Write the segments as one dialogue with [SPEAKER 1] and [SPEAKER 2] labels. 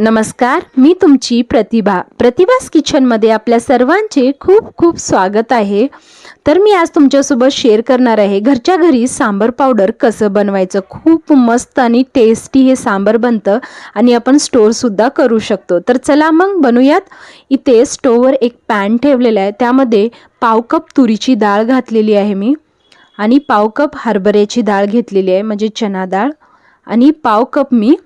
[SPEAKER 1] नमस्कार मी तुमची प्रतिभा. प्रतिभास किचनमध्ये आपल्या सर्वांचे खूप खूप स्वागत आहे. तर मी आज तुमच्यासोबत शेअर करणार आहे घरच्या घरी सांबर पावडर कसं बनवायचं? खूप मस्त आणि टेस्टी हे सांबर बनतं आणि आपण स्टोअरसुद्धा करू शकतो. तर चला मग बनवूयात इथे स्टोवर एक पॅन ठेवलेला आहे. त्यामध्ये पाव कप तुरीची डाळ घातलेली आहे मी आणि पाव कप हरभऱ्याची डाळ घेतलेली आहे म्हणजे चना डाळ. आणि पाव कप मी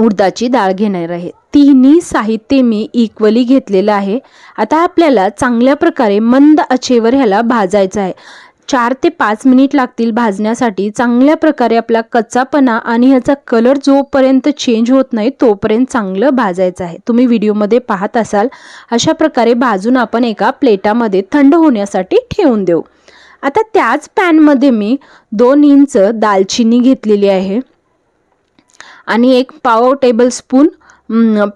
[SPEAKER 1] उडदाची डाळ घेणार आहे. तिन्ही साहित्य मी इक्वली घेतलेलं आहे. आता आपल्याला चांगल्या प्रकारे मंद आचेवर ह्याला भाजायचं आहे. चार ते पाच मिनिट लागतील भाजण्यासाठी. चांगल्या प्रकारे आपला कच्चापणा आणि ह्याचा कलर जोपर्यंत चेंज होत नाही तोपर्यंत चांगलं भाजायचं आहे. तुम्ही व्हिडिओमध्ये पाहत असाल अशा प्रकारे भाजून आपण एका प्लेटामध्ये थंड होण्यासाठी ठेवून देऊ. आता त्याच पॅनमध्ये मी दोन इंच दालचिनी घेतलेली आहे. आणि एक पाव टेबल स्पून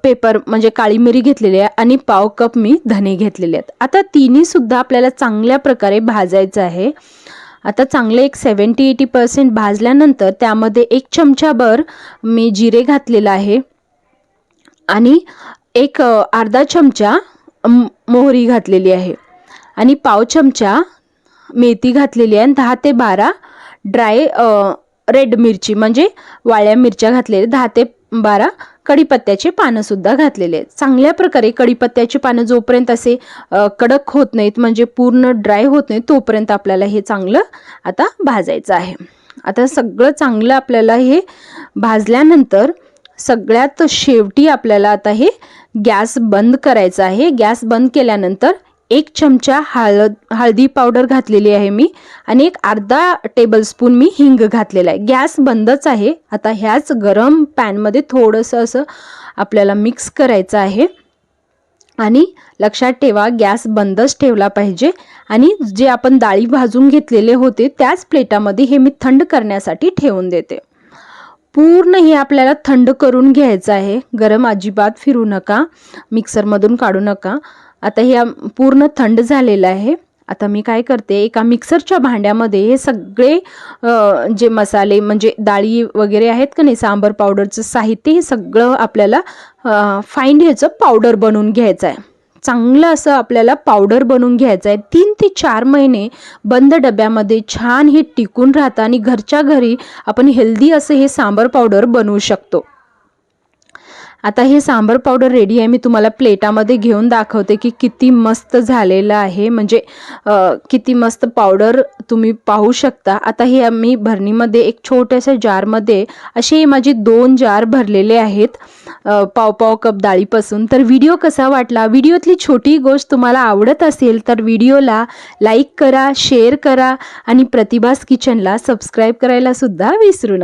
[SPEAKER 1] पेपर म्हणजे काळी मिरी घेतलेली आहे आणि पाव कप मी धने घेतलेले आहेत. आता तिन्ही सुद्धा आपल्याला चांगल्या प्रकारे भाजायचं आहे. आता चांगले एक सेवन्टी एटी पर्सेंट भाजल्यानंतर त्यामध्ये एक चमचाभर मी जिरे घातलेलं आहे आणि एक अर्धा चमचा मोहरी घातलेली आहे आणि पाव चमचा मेथी घातलेली आहे आणि दहा ते बारा ड्राय रेड मिरची म्हणजे वाळ्या मिरच्या घातलेल्या दहा ते बारा कढीपत्त्याचे पानंसुद्धा घातलेले आहेत. चांगल्या प्रकारे कढीपत्त्याची पानं जोपर्यंत असे कडक होत नाहीत म्हणजे पूर्ण ड्राय होत नाहीत तोपर्यंत आपल्याला हे चांगलं आता भाजायचं आहे. आता सगळं चांगलं आपल्याला हे भाजल्यानंतर सगळ्यात शेवटी आपल्याला आता हे गॅस बंद करायचं आहे. गॅस बंद केल्यानंतर एक चमचा हळद हळदी पावडर घातलेली आहे मी आणि एक अर्धा टेबलस्पून मी हिंग घातलेला आहे. गॅस बंदच आहे. आता ह्याच गरम पॅनमध्ये थोडंसं असं आपल्याला मिक्स करायचं आहे. आणि लक्षात ठेवा गॅस बंदच ठेवला पाहिजे. आणि जे आपण डाळी भाजून घेतलेले होते त्याच प्लेटामध्ये हे मी थंड करण्यासाठी ठेवून देते. पूर्ण हे आपल्याला थंड करून घ्यायचं आहे. गरम अजिबात फिरू नका. मिक्सरमधून काढू नका. आता हे पूर्ण थंड झालेलं आहे. आता मी काय करते एका मिक्सरच्या भांड्यामध्ये हे सगळे जे मसाले म्हणजे डाळी वगैरे आहेत का नाही सांबर पावडरचं साहित्य हे सगळं आपल्याला फाईन ह्याचं पावडर बनवून घ्यायचं आहे. चांगलं असं आपल्याला पावडर बनवून घ्यायचं आहे. तीन ते चार महिने बंद डब्यामध्ये छान हे टिकून राहतं आणि घरच्या घरी आपण हेल्दी असं हे सांबर पावडर बनवू शकतो. आता हे सांबर पावडर रेडी आहे. मी तुम्हाला प्लेटामध्ये घेऊन दाखवते की किती मस्त झालेलं आहे. म्हणजे किती मस्त पावडर तुम्ही पाहू शकता. आता हे मी भरणीमध्ये एक छोट्याशा जारमध्ये असे माझे दोन जार भरलेले आहेत पाव पाव कप डाळीपासून. तर व्हिडिओ कसा वाटला? व्हिडिओतली छोटी गोष्ट तुम्हाला आवडत असेल तर व्हिडिओला लाईक करा शेअर करा आणि प्रतिभास किचनला सबस्क्राईब करायला सुद्धा विसरू नका.